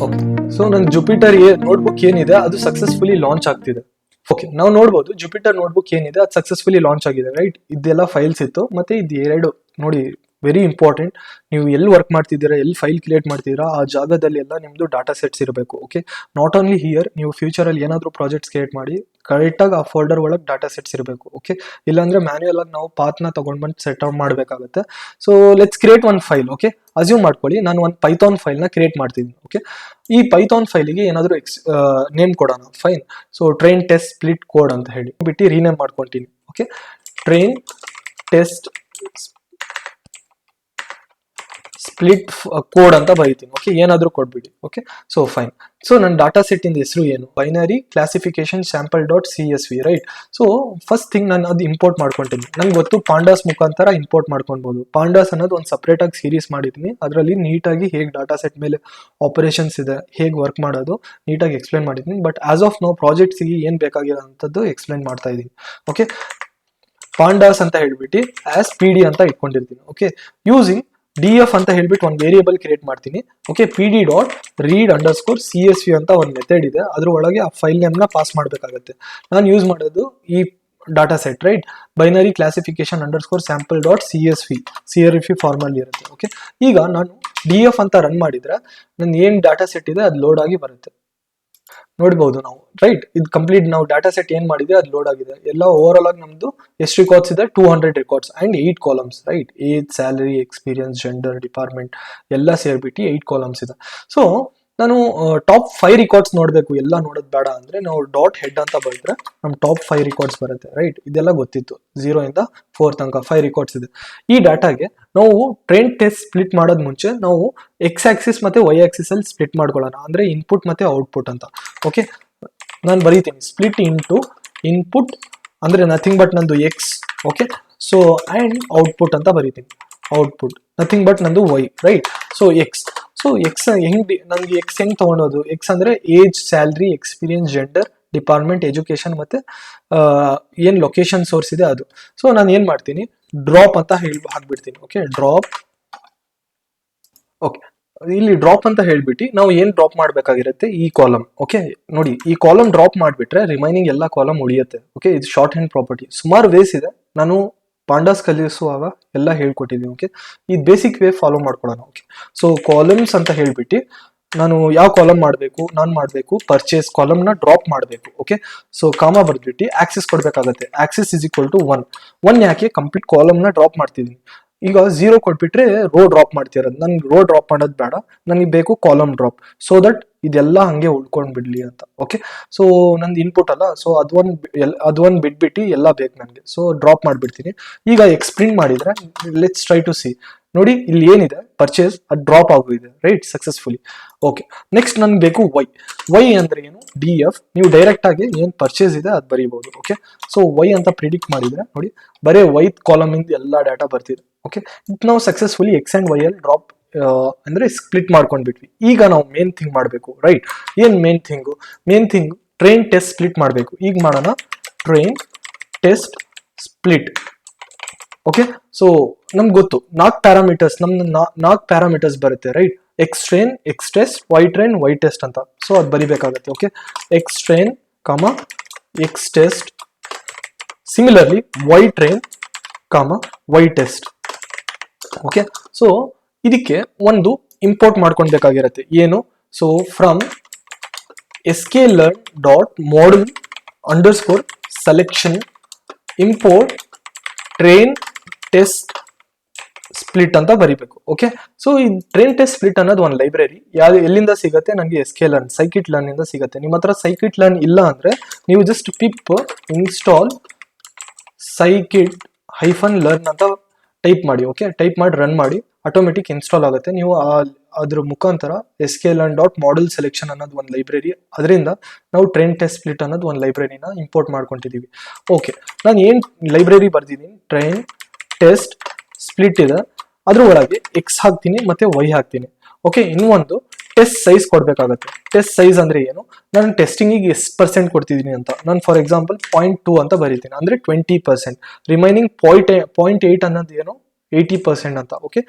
ಓಕೆ ಸೊ ನನ್ನ ಜುಪಿಟರ್ ಏ ನೋಟ್ಬುಕ್ ಏನಿದೆ ಅದು ಸಕ್ಸಸ್ಫುಲಿ ಲಾಂಚ್ ಆಗ್ತಿದೆ. ಓಕೆ ನಾವು ನೋಡ್ಬೋದು ಜುಪಿಟರ್ ನೋಟ್ಬುಕ್ ಏನಿದೆ ಅದು ಸಕ್ಸಸ್ಫುಲಿ ಲಾಂಚ್ ಆಗಿದೆ ರೈಟ್ ಇದೆಲ್ಲ ಫೈಲ್ಸ್ ಇತ್ತು ಮತ್ತೆ ಇದು ಎರಡು ನೋಡಿ ವೆರಿ ಇಂಪಾರ್ಟೆಂಟ್ ನೀವು ಎಲ್ಲಿ ವರ್ಕ್ ಮಾಡ್ತಿದ್ದೀರಾ, ಎಲ್ಲಿ ಫೈಲ್ ಕ್ರಿಯೇಟ್ ಮಾಡ್ತಿದ್ದೀರಾ, ಆ ಜಾಗದಲ್ಲಿ ಎಲ್ಲ ನಿಮ್ಮದು ಡಾಟಾ ಸೆಟ್ಸ್ ಇರಬೇಕು ಓಕೆ ನಾಟ್ ಓನ್ಲಿ ಹಿಯರ್ ನೀವು ಫ್ಯೂಚರಲ್ಲಿ ಏನಾದರೂ ಪ್ರಾಜೆಕ್ಟ್ಸ್ ಕ್ರಿಯೇಟ್ ಮಾಡಿ ಕರೆಕ್ಟಾಗಿ ಆ ಫೋಲ್ಡರ್ ಒಳಗೆ ಡಾಟಾ ಸೆಟ್ಸ್ ಇರಬೇಕು ಓಕೆ ಇಲ್ಲಾಂದರೆ ಮ್ಯಾನ್ಯಲ್ ಆಗಿ ನಾವು ಪಾತ್ನ ತಗೊಂಡ್ಬಂದು ಸೆಟ್ ಔಟ್ ಮಾಡಬೇಕಾಗುತ್ತೆ. So let's create one file okay assume ಮಾಡ್ಕೊಳ್ಳಿ, ನಾನು ಒಂದು ಪೈಥಾನ್ ಫೈಲ್ನ ಕ್ರಿಯೇಟ್ ಮಾಡ್ತಿದ್ದೀನಿ ಓಕೆ ಈ ಪೈಥಾನ್ ಫೈಲಿಗೆ ಏನಾದರೂ ಎಕ್ಸ್ ನೇಮ್ ಕೊಡೋಣ fine so train test split code ಅಂತ ಹೇಳಿ, ಬಿಟ್ಟು ರೀನೇಮ್ ಮಾಡ್ಕೊತೀನಿ okay train test split code ಅಂತ ಬರೀತೀನಿ ಓಕೆ ಏನಾದರೂ ಕೊಡ್ಬಿಡಿ ಓಕೆ ಸೊ ಫೈನ್ ಸೊ ನನ್ನ ಡಾಟಾ ಸೆಟ್ಟಿಂದ ಹೆಸರು ಏನು? Binary classification sample dot C S V right so first thing ನಾನು ಅದು ಇಂಪೋರ್ಟ್ ಮಾಡ್ಕೊತೀನಿ. ನಂಗೆ ಗೊತ್ತು ಪಾಂಡಾಸ್ ಮುಖಾಂತರ ಇಂಪೋರ್ಟ್ ಮಾಡ್ಕೊಬೋದು ಪಾಂಡಾಸ್ ಅನ್ನೋದು ಒಂದು ಸಪ್ರೇಟಾಗಿ ಸೀರೀಸ್ ಮಾಡಿದ್ದೀನಿ. ಅದರಲ್ಲಿ ನೀಟಾಗಿ ಹೇಗೆ ಡಾಟಾ ಸೆಟ್ ಮೇಲೆ ಆಪರೇಷನ್ಸ್ ಇದೆ, ಹೇಗೆ ವರ್ಕ್ ಮಾಡೋದು, ನೀಟಾಗಿ ಎಕ್ಸ್ಪ್ಲೈನ್ ಮಾಡಿದ್ದೀನಿ. ಬಟ್ ಆಸ್ ಆಫ್ ನೋ ಪ್ರಾಜೆಕ್ಟ್ಸಿಗೆ ಏನು ಬೇಕಾಗಿರೋ ಅಂಥದ್ದು ಎಕ್ಸ್ಪ್ಲೈನ್ ಮಾಡ್ತಾ ಇದ್ದೀನಿ ಓಕೆ ಪಾಂಡಾಸ್ ಅಂತ ಹೇಳ್ಬಿಟ್ಟು ಆಸ್ ಪಿ ಡಿ ಅಂತ ಇಟ್ಕೊಂಡಿರ್ತೀನಿ ಓಕೆ ಯೂಸಿಂಗ್ ಡಿ ಎಫ್ ಅಂತ ಹೇಳ್ಬಿಟ್ಟು ಒಂದು ವೇರಿಯೇಬಲ್ ಕ್ರಿಯೇಟ್ ಮಾಡ್ತೀನಿ. Okay P D dot read underscore C S V ಅಂತ ಒಂದು ಮೆಥಡ್ ಇದೆ. ಅದ್ರ ಒಳಗೆ ಆ ಫೈಲ್ ನೇಮ್ನ ಪಾಸ್ ಮಾಡಬೇಕಾಗತ್ತೆ. ನಾನು ಯೂಸ್ ಮಾಡೋದು ಈ data set right binary classification underscore sample dot C S V C R F ಫಾರ್ಮಲ್ಲಿ ಇರುತ್ತೆ ಓಕೆ ಈಗ ನಾನು ಡಿ ಎಫ್ ಅಂತ ರನ್ ಮಾಡಿದ್ರೆ ನನ್ನ ಏನು ಡಾಟಾ ಸೆಟ್ ಇದೆ, ಅದು ಲೋಡ್ ಆಗಿ ಬರುತ್ತೆ. ನೋಡ್ಬೋದು ನಾವು. ರೈಟ್ ಇದು ಕಂಪ್ಲೀಟ್ ನಾವು ಡಾಟಾ ಸೆಟ್ ಏನ್ ಮಾಡಿದೆ, ಅದು ಲೋಡ್ ಆಗಿದೆ. ಎಲ್ಲ ಓವರ್ ಆಲ್ ಆಗಿ ನಮ್ದು ಎಷ್ಟು ರಿಕಾರ್ಡ್ಸ್ ಇದೆ two hundred records and eight columns right age salary experience gender department ಎಲ್ಲ ಸೇರ್ಬಿಟ್ಟು ಏಟ್ ಕಾಲಮ್ಸ್ ಇದೆ. ಸೊ ನಾನು ಟಾಪ್ ಫೈವ್ ರೆಕಾರ್ಡ್ಸ್ ನೋಡಬೇಕು, ಎಲ್ಲ ನೋಡೋದು ಬೇಡ ಅಂದ್ರೆ ನಾವು ಡಾಟ್ ಹೆಡ್ ಅಂತ ಬರೆದ್ರೆ ನಮ್ಮ ಟಾಪ್ ಫೈವ್ ರೆಕಾರ್ಡ್ಸ್ ಬರುತ್ತೆ ರೈಟ್ ಇದೆಲ್ಲ ಗೊತ್ತಿತ್ತು. ಝೀರೋ ಇಂದ ಫೋರ್ ತನಕ ಫೈವ್ ರೆಕಾರ್ಡ್ಸ್ ಇದೆ. ಈ ಡಾಟಾಗೆ ನಾವು ಟ್ರೈನ್ ಟೆಸ್ಟ್ ಸ್ಪ್ಲಿಟ್ ಮಾಡೋದು ಮುಂಚೆ ನಾವು ಎಕ್ಸ್ ಆಕ್ಸಿಸ್ ಮತ್ತೆ ವೈ ಆಕ್ಸಿಸ್ ಅಲ್ಲಿ ಸ್ಪ್ಲಿಟ್ ಮಾಡ್ಕೊಳ್ಳೋಣ. ಅಂದ್ರೆ ಇನ್ಪುಟ್ ಮತ್ತೆ ಔಟ್ಪುಟ್ ಅಂತ. ಓಕೆ ನಾನು ಬರೀತೀನಿ. ಸ್ಪ್ಲಿಟ್ ಇಂಟು ಇನ್ಪುಟ್ ಅಂದ್ರೆ ನಥಿಂಗ್ ಬಟ್ ನಂದು X okay so and output ಅಂತ ಬರೀತೀನಿ. ಔಟ್ಪುಟ್ ನಥಿಂಗ್ ಬಟ್ ನಂದು Y right so X so X ಹೆಂಗ್ ನನಗೆ ಎಕ್ಸ್ ಹೆಂಗ್ ತಗೊಳೋದು ಎಕ್ಸ್ ಅಂದ್ರೆ age salary experience gender department education ಮತ್ತೆ ಏನು ಲೊಕೇಶನ್ ಸೋರ್ಸ್ ಇದೆ ಅದು. ಸೊ ನಾನು ಏನು ಮಾಡ್ತೀನಿ? ಡ್ರಾಪ್ ಅಂತ ಹೇಳಿ ಹಾಕ್ಬಿಡ್ತೀನಿ ಓಕೆ ಡ್ರಾಪ್ ಓಕೆ ಇಲ್ಲಿ ಡ್ರಾಪ್ ಅಂತ ಹೇಳ್ಬಿಟ್ಟು ನಾವು ಏನ್ ಡ್ರಾಪ್ ಮಾಡ್ಬೇಕಾಗಿರುತ್ತೆ? ಈ ಕಾಲಮ್ ಓಕೆ ನೋಡಿ, ಈ ಕಾಲಮ್ ಡ್ರಾಪ್ ಮಾಡಿಬಿಟ್ರೆ ರಿಮೈನಿಂಗ್ ಎಲ್ಲ ಕಾಲಮ್ ಉಳಿಯುತ್ತೆ ಓಕೆ ಇದು ಶಾರ್ಟ್ ಹ್ಯಾಂಡ್ ಪ್ರಾಪರ್ಟಿ ಸುಮಾರು ವೇಸ್ ಇದೆ. ನಾನು ಪಾಂಡಾಸ್ ಕಲಿಸುವಾಗ ಎಲ್ಲ ಹೇಳ್ಕೊಟ್ಟಿದ್ದೀನಿ ಓಕೆ ಈ ಬೇಸಿಕ್ ವೇ ಫಾಲೋ ಮಾಡ್ಕೊಳ್ಳೋಣ ಓಕೆ ಸೊ ಕಾಲಮ್ಸ್ ಅಂತ ಹೇಳ್ಬಿಟ್ಟು ನಾನು ಯಾವ ಕಾಲಮ್ ಮಾಡಬೇಕು, ನಾನು ಮಾಡಬೇಕು ಪರ್ಚೇಸ್ ಕಾಲಮ್ನ ಡ್ರಾಪ್ ಮಾಡಬೇಕು ಓಕೆ ಸೊ ಕಾಮ ಬರ್ದ್ಬಿಟ್ಟು ಆಕ್ಸಿಸ್ ಕೊಡಬೇಕಾಗತ್ತೆ. Axis is equal to one one ಯಾಕೆ? ಕಂಪ್ಲೀಟ್ ಕಾಲಮ್ನ ಡ್ರಾಪ್ ಮಾಡ್ತಿದ್ದೀನಿ. ಈಗ ಝೀರೋ ಕೊಟ್ಬಿಟ್ರೆ ರೋ ಡ್ರಾಪ್ ಮಾಡ್ತಿರೋದು. ನನ್ಗೆ ರೋ ಡ್ರಾಪ್ ಮಾಡೋದು ಬೇಡ. ನನಗೆ ಬೇಕು ಕಾಲಮ್ ಡ್ರಾಪ್ ಸೊ ದಟ್ ಇದೆಲ್ಲ ಹಂಗೆ ಉಳ್ಕೊಂಡು ಬಿಡ್ಲಿ ಅಂತ. ಓಕೆ ಸೊ ನಂದು ಇನ್ಪುಟ್ ಅಲ್ಲ. ಸೊ ಅದೊಂದು ಅದೊಂದು ಬಿಟ್ಬಿಟ್ಟು ಎಲ್ಲ ಬೇಕು ನನಗೆ. ಸೊ ಡ್ರಾಪ್ ಮಾಡಿಬಿಡ್ತೀನಿ. ಈಗ ಎಕ್ಸ್ಪ್ರಿಂಟ್ ಮಾಡಿದ್ರೆ ಲೆಟ್ಸ್ ಟ್ರೈ ಟು ಸಿ ನೋಡಿ, ಇಲ್ಲಿ ಏನಿದೆ? ಪರ್ಚೇಸ್ ಅದು ಡ್ರಾಪ್ ಆಗೋಗಿದೆ ರೈಟ್ ಸಕ್ಸಸ್ಫುಲಿ ಓಕೆ ನೆಕ್ಸ್ಟ್ ನನ್ಗೆ ಬೇಕು ವೈ ವೈ ಅಂದ್ರೆ ಏನು? ಡಿ ಎಫ್ ನೀವು ಡೈರೆಕ್ಟ್ ಆಗಿ ಏನು ಪರ್ಚೇಸ್ ಇದೆ ಅದು ಬರೀಬಹುದು ಓಕೆ ಸೊ ವೈ ಅಂತ ಪ್ರಿಡಿಕ್ಟ್ ಮಾಡಿದ್ರೆ, ನೋಡಿ, ಬರೀ ವೈ ಕಾಲಮ್ ಇಂದ ಎಲ್ಲ ಡಾಟಾ ಬರ್ತಿದೆ ಓಕೆ ನಾವು ಸಕ್ಸಸ್ಫುಲಿ ಎಕ್ಸ್ ಅಂಡ್ ವೈ ಅಲ್ಲಿ ಡ್ರಾಪ್ ಅಂದ್ರೆ ಸ್ಪ್ಲಿಟ್ ಮಾಡ್ಕೊಂಡ್ಬಿಟ್ವಿ. ಈಗ ನಾವು ಮೇನ್ ಥಿಂಗ್ ಮಾಡಬೇಕು ರೈಟ್ ಏನ್ main thing main thing train test split ಮಾಡಬೇಕು. ಈಗ ಮಾಡೋಣ train test split okay so ನಮ್ಗೆ ಗೊತ್ತು. ನಾಲ್ಕು ಪ್ಯಾರಾಮೀಟರ್ಸ್ ನಮ್ದು ನಾಲ್ಕು ಪ್ಯಾರಾಮೀಟರ್ಸ್ ಬರುತ್ತೆ right X train X test Y train Y test ಅಂತ. ಸೊ ಅದು ಬರಿಬೇಕಾಗುತ್ತೆ okay X train comma X test similarly Y train comma Y test okay so ಇದಕ್ಕೆ ಒಂದು ಇಂಪೋರ್ಟ್ ಮಾಡ್ಕೊಳ್ಬೇಕಾಗಿರತ್ತೆ. ಏನು? So from S K learn dot model underscore selection import train test split ಅಂತ ಬರಿಬೇಕು okay so ಈ train test split ಅನ್ನೋದು ಒಂದು library ಯಾವ್ದು ಎಲ್ಲಿಂದ ಸಿಗುತ್ತೆ? ನನಗೆ S K learn scikit learn ಇಂದ ಸಿಗುತ್ತೆ. ನಿಮ್ಮ ಹತ್ರ ಸೈಕಿಟ್ ಲರ್ನ್ ಇಲ್ಲ ಅಂದ್ರೆ ನೀವು just pip install scikit hyphen learn ಅಂತ ಟೈಪ್ ಮಾಡಿ ಓಕೆ ಟೈಪ್ ಮಾಡಿ ರನ್ ಮಾಡಿ ಆಟೋಮೆಟಿಕ್ ಇನ್ಸ್ಟಾಲ್ ಆಗುತ್ತೆ. ನೀವು ಅದ್ರ ಮುಖಾಂತರ S K learn dot model selection ಅನ್ನೋದು ಒಂದು ಲೈಬ್ರರಿ ಅದರಿಂದ ನಾವು ಟ್ರೈನ್ ಟೆಸ್ಟ್ ಸ್ಪ್ಲಿಟ್ ಅನ್ನೋದು ಒಂದು ಲೈಬ್ರರಿನ ಇಂಪೋರ್ಟ್ ಮಾಡ್ಕೊಂಡಿದ್ದೀವಿ ಓಕೆ ನಾನು ಏನು ಲೈಬ್ರರಿ ಬರ್ದಿದ್ದೀನಿ? ಟ್ರೈನ್ ಟೆಸ್ಟ್ ಸ್ಪ್ಲಿಟ್ ಇದೆ. ಅದ್ರ ಒಳಗೆ ಎಕ್ಸ್ ಹಾಕ್ತೀನಿ, ಮತ್ತೆ ವೈ ಹಾಕ್ತೀನಿ. ಓಕೆ ಇನ್ನೊಂದು ಟೆಸ್ಟ್ ಸೈಜ್ ಕೊಡಬೇಕಾಗತ್ತೆ. ಟೆಸ್ಟ್ ಸೈಜ್ ಅಂದ್ರೆ ಏನು? ನಾನು ಟೆಸ್ಟಿಂಗಿಗೆ ಎಷ್ಟು ಪರ್ಸೆಂಟ್ ಕೊಡ್ತಿದ್ದೀನಿ ಅಂತ. ನಾನು ಫಾರ್ ಎಕ್ಸಾಂಪಲ್ ಪಾಯಿಂಟ್ ಟೂ ಅಂತ ಬರೀತೀನಿ. ಅಂದ್ರೆ twenty percent remaining point point eight ಅನ್ನೋದು ಏನು? ಏಯ್ಟಿ ಪರ್ಸೆಂಟ್ ಅಂತ. ಓಕೆ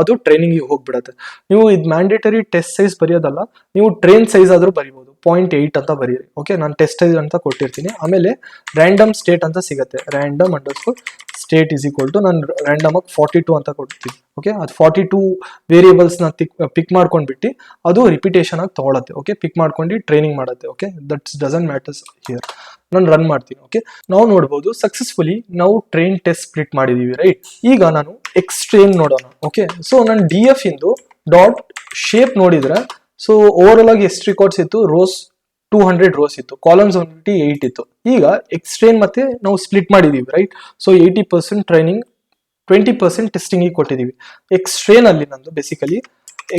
ಅದು ಟ್ರೈನಿಂಗಿಗೆ ಹೋಗ್ಬಿಡತ್ತೆ. ನೀವು ಇದು ಮ್ಯಾಂಡೇಟರಿ ಟೆಸ್ಟ್ ಸೈಜ್ ಬರೆಯೋದಲ್ಲ, ನೀವು ಟ್ರೈನ್ ಸೈಜ್ ಆದರೂ ಬರಿಬೋದು. ಪಾಯಿಂಟ್ ಏಯ್ಟ್ ಅಂತ ಬರೀರಿ. ಓಕೆ ನಾನು ಟೆಸ್ಟ್ ಅಂತ ಕೊಟ್ಟಿರ್ತೀನಿ. ಆಮೇಲೆ ರ್ಯಾಂಡಮ್ ಸ್ಟೇಟ್ ಅಂತ ಸಿಗುತ್ತೆ. Random underscore state is equal to ನಾನು ರ್ಯಾಂಡಮ್ ಆಗಿ ಫಾರ್ಟಿ ಟು ಅಂತ ಕೊಡ್ತೀನಿ. ಓಕೆ ಅದು ಫಾರ್ಟಿ ಟೂ ವೇರಿಯೇಬಲ್ಸ್ನ ಪಿಕ್ ಮಾಡ್ಕೊಂಡ್ಬಿಟ್ಟು ಅದು ರಿಪಿಟೇಷನ್ ಆಗಿ ತೊಗೊಳತ್ತೆ. ಓಕೆ ಪಿಕ್ ಮಾಡ್ಕೊಂಡು ಟ್ರೈನಿಂಗ್ ಮಾಡುತ್ತೆ. Okay that's doesn't matters here ನಾನು ರನ್ ಮಾಡ್ತೀನಿ. ಓಕೆ ನಾವು ನೋಡ್ಬೋದು ಸಕ್ಸಸ್ಫುಲಿ ನಾವು ಟ್ರೈನ್ ಟೆಸ್ಟ್ ಸ್ಪ್ಲಿಟ್ ಮಾಡಿದ್ದೀವಿ ರೈಟ್ ಈಗ ನಾನು ಎಕ್ಸ್ ಟ್ರೈನ್ ನೋಡೋಣ. ಓಕೆ ಸೊ ನಾನು ಡಿ ಎಫ್ ಇಂದು ಡಾಟ್ ಶೇಪ್ ನೋಡಿದ್ರೆ ಸೊ ಓವರ್ ಆಗಿ ಎಷ್ಟು ರೆಕಾರ್ಡ್ಸ್ ಇತ್ತು ರೋಸ್ ಟೂ ಹಂಡ್ರೆಡ್ ರೋಸ್ ಇತ್ತು ಕಾಲಮ್ಸ್ ಬಂದ್ಬಿಟ್ಟು ಏಯ್ಟ್ ಇತ್ತು. ಈಗ ಎಕ್ಸ್ಟ್ರೇನ್ ಮತ್ತೆ ನಾವು ಸ್ಪ್ಲಿಟ್ ಮಾಡಿದೀವಿ right so eighty percent training twenty percent ಟೆಸ್ಟಿಂಗಿಗೆ ಕೊಟ್ಟಿದ್ದೀವಿ ಎಕ್ಸ್ಟ್ರೇನ್ ಅಲ್ಲಿ ನಂದು ಬೇಸಿಕಲಿ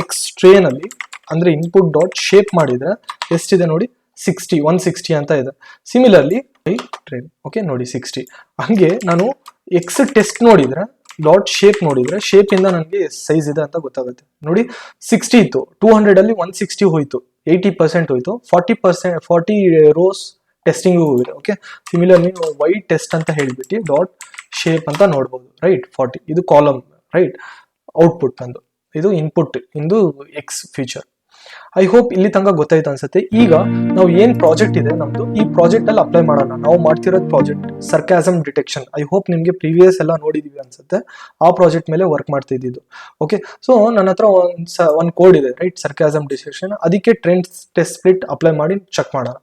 ಎಕ್ಸ್ಟ್ರೇನ್ ಅಲ್ಲಿ ಅಂದ್ರೆ ಇನ್ಪುಟ್ ಡಾಟ್ ಶೇಪ್ ಮಾಡಿದ್ರೆ ಎಷ್ಟಿದೆ ನೋಡಿ ಸಿಕ್ಸ್ಟಿ ಒನ್ ಸಿಕ್ಸ್ಟಿ ಅಂತ ಇದೆ. ಸಿಮಿಲರ್ಲಿ ಟ್ರೈನ್ ಓಕೆ ನೋಡಿ ಸಿಕ್ಸ್ಟಿ ಹಂಗೆ ನಾನು ಎಕ್ಸ್ ಟೆಸ್ಟ್ ನೋಡಿದ್ರೆ ಡಾಟ್ ಶೇಪ್ ನೋಡಿದ್ರೆ ಶೇಪ್ ಇಂದ ನನಗೆ ಸೈಜ್ ಇದೆ ಅಂತ ಗೊತ್ತಾಗುತ್ತೆ. ನೋಡಿ ಸಿಕ್ಸ್ಟಿ ಇತ್ತು. ಟೂ ಹಂಡ್ರೆಡ್ ಅಲ್ಲಿ ಒನ್ ಸಿಕ್ಸ್ಟಿ ಹೋಯ್ತು. ಏಯ್ಟಿ ಪರ್ಸೆಂಟ್ ಹೋಯ್ತು. Forty percent forty rows testing ಹೋಗಿದೆ ಓಕೆ ಸಿಮಿಲರ್ಲಿ ವೈಟ್ ಟೆಸ್ಟ್ ಅಂತ ಹೇಳಿಬಿಟ್ಟು ಡಾಟ್ ಶೇಪ್ ಅಂತ ನೋಡ್ಬೋದು ರೈಟ್ ಫಾರ್ಟಿ ಇದು ಕಾಲಮ್ ರೈಟ್ ಔಟ್ಪುಟ್ ನಂದು ಇದು ಇನ್ಪುಟ್ ಇಂದು ಎಕ್ಸ್ ಫೀಚರ್ ಐ ಹೋಪ್ ಇಲ್ಲಿ ತನಕ ಗೊತ್ತಾಯ್ತು ಅನ್ಸುತ್ತೆ. ಈಗ ನಾವು ಏನ್ ಪ್ರಾಜೆಕ್ಟ್ ಇದೆ ನಮ್ದು, ಈ ಪ್ರಾಜೆಕ್ಟ್ ಅಲ್ಲಿ ಅಪ್ಲೈ ಮಾಡೋಣ. ನಾವು ಮಾಡ್ತಿರೋದು project sarcasm detection I hope ನಿಮ್ಗೆ ಪ್ರೀವಿಯಸ್ ಎಲ್ಲ ನೋಡಿದೀವಿ ಅನ್ಸುತ್ತೆ. ಆ ಪ್ರಾಜೆಕ್ಟ್ ಮೇಲೆ ವರ್ಕ್ ಮಾಡ್ತಾ ಇದ್ದಿದ್ದು. ಓಕೆ ಸೊ ನನ್ನ ಹತ್ರ ಒಂದ್ ಕೋಡ್ ಇದೆ ರೈಟ್ ಸರ್ಕ್ಯಾಸಮ್ ಡಿಟೆಕ್ಷನ್ ಅದಕ್ಕೆ ಟ್ರೆಂಡ್ ಟೆಸ್ಟ್ ಸ್ಪ್ಲಿಟ್ ಅಪ್ಲೈ ಮಾಡಿ ಚೆಕ್ ಮಾಡೋಣ.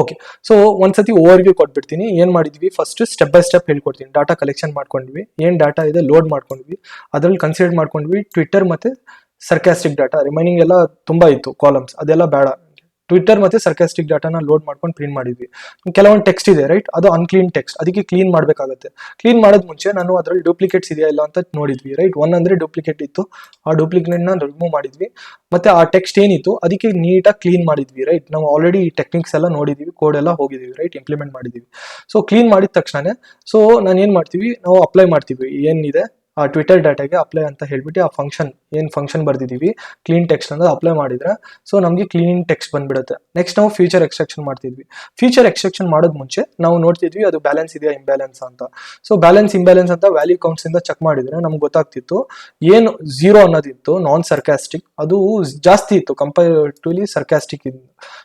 ಓಕೆ ಸೊ ಒಂದ್ಸತಿ ಓವರ್ ವ್ಯೂ ಕೊಟ್ಬಿಡ್ತೀನಿ. ಏನ್ ಮಾಡಿದ್ವಿ? ಫಸ್ಟ್ ಸ್ಟೆಪ್ ಬೈ ಸ್ಟೆಪ್ ಹೇಳ್ಕೊಡ್ತೀನಿ. ಡಾಟಾ ಕಲೆಕ್ಷನ್ ಮಾಡ್ಕೊಂಡ್ವಿ. ಏನ್ ಡಾಟಾ ಇದೆ ಲೋಡ್ ಮಾಡ್ಕೊಂಡ್ವಿ. ಅದ್ರಲ್ಲಿ ಕನ್ಸಿಡರ್ ಮಾಡ್ಕೊಂಡ್ವಿ. ಟ್ವಿಟರ್ ಮತ್ತೆ ಸರ್ಕ್ಯಾಸ್ಟಿಕ್ ಡಾಟಾ ರಿಮೈನಿಂಗ್ ಎಲ್ಲ ತುಂಬಾ ಇತ್ತು ಕಾಲಮ್ಸ್ ಅದೆಲ್ಲ ಬೇಡ. ಟ್ವಿಟರ್ ಮತ್ತೆ ಸರ್ಕ್ಯಾಸ್ಟಿಕ್ ಡಾಟಾನ ಲೋಡ್ ಮಾಡ್ಕೊಂಡು ಪ್ರಿಂಟ್ ಮಾಡಿದ್ವಿ. ಕೆಲವೊಂದು ಟೆಕ್ಸ್ಟ್ ಇದೆ ರೈಟ್ ಅದು ಅನ್ಕ್ಲೀನ್ ಟೆಕ್ಸ್ಟ್ ಅದಕ್ಕೆ ಕ್ಲೀನ್ ಮಾಡಬೇಕಾಗುತ್ತೆ. ಕ್ಲೀನ್ ಮಾಡೋದ್ ಮುಂಚೆ ನಾನು ಅದರಲ್ಲಿ ಡೂಪ್ಲಿಕೇಟ್ಸ್ ಇದೆಯಾ ಇಲ್ಲ ಅಂತ ನೋಡಿದ್ವಿ ರೈಟ್ ಒನ್ ಅಂದ್ರೆ ಡೂಪ್ಲಿಕೇಟ್ ಇತ್ತು. ಆ ಡೂಪ್ಲಿಕೇಟ್ನ ರಿಮೂವ್ ಮಾಡಿದ್ವಿ. ಮತ್ತೆ ಆ ಟೆಕ್ಸ್ಟ್ ಏನಿತ್ತು, ಅದಕ್ಕೆ ನೀಟಾಗಿ ಕ್ಲೀನ್ ಮಾಡಿದ್ವಿ ರೈಟ್ ನಾವು ಆಲ್ರೆಡಿ ಈ ಟೆಕ್ನಿಕ್ಸ್ ಎಲ್ಲ ನೋಡಿದೀವಿ ಕೋಡ್ ಎಲ್ಲ ಹೋಗಿದೀವಿ ರೈಟ್ ಇಂಪ್ಲಿಮೆಂಟ್ ಮಾಡಿದೀವಿ. ಸೊ ಕ್ಲೀನ್ ಮಾಡಿದ ತಕ್ಷಣ ಸೊ ನಾನು ಏನ್ ಮಾಡ್ತೀವಿ? ನಾವು ಅಪ್ಲೈ ಮಾಡ್ತೀವಿ. ಏನಿದೆ? ಆ ಟ್ವಿಟರ್ ಡಾಟಾಗೆ ಅಪ್ಲೈ ಅಂತ ಹೇಳ್ಬಿಟ್ಟು ಆ ಫಂಕ್ಷನ್ ಏನು ಫಂಕ್ಷನ್ ಬರೆದಿದ್ದೀವಿ ಕ್ಲೀನ್ ಟೆಕ್ಸ್ಟ್ ಅನ್ನೋದು ಅಪ್ಲೈ ಮಾಡಿದ್ರೆ ಸೊ ನಮಗೆ ಕ್ಲೀನ್ ಟೆಕ್ಸ್ಟ್ ಬಂದ್ಬಿಡುತ್ತೆ. ನೆಕ್ಸ್ಟ್ ನಾವು ಫ್ಯೂಚರ್ ಎಕ್ಸ್ಟ್ರಾಕ್ಷನ್ ಮಾಡ್ತಿದ್ವಿ. ಫ್ಯೂಚರ್ ಎಕ್ಸ್ಟ್ರಾಕ್ಷನ್ ಮಾಡೋದು ಮುಂಚೆ ನಾವು ನೋಡ್ತಿದ್ವಿ ಅದು ಬ್ಯಾಲೆನ್ಸ್ ಇದೆಯಾ ಇಂಬ್ಯಾಲೆನ್ಸ್ ಅಂತ. ಸೊ ಬ್ಯಾಲೆನ್ಸ್ ಇಂಬ್ಯಾಲೆನ್ಸ್ ಅಂತ ವ್ಯಾಲ್ಯೂ ಕೌಂಟ್ಸ್ ಇಂದ ಚೆಕ್ ಮಾಡಿದ್ರೆ ನಮ್ಗೆ ಗೊತ್ತಾಗ್ತಿತ್ತು, ಏನು ಝೀರೋ ಅನ್ನೋದಿತ್ತು ನಾನ್ ಸರ್ಕ್ಯಾಸ್ಟಿಕ್ ಅದು ಜಾಸ್ತಿ ಇತ್ತು ಕಂಪೇರಿಟಿವ್ಲಿ ಸರ್ಕ್ಯಾಸ್ಟಿಕ್ ಇದ್ದು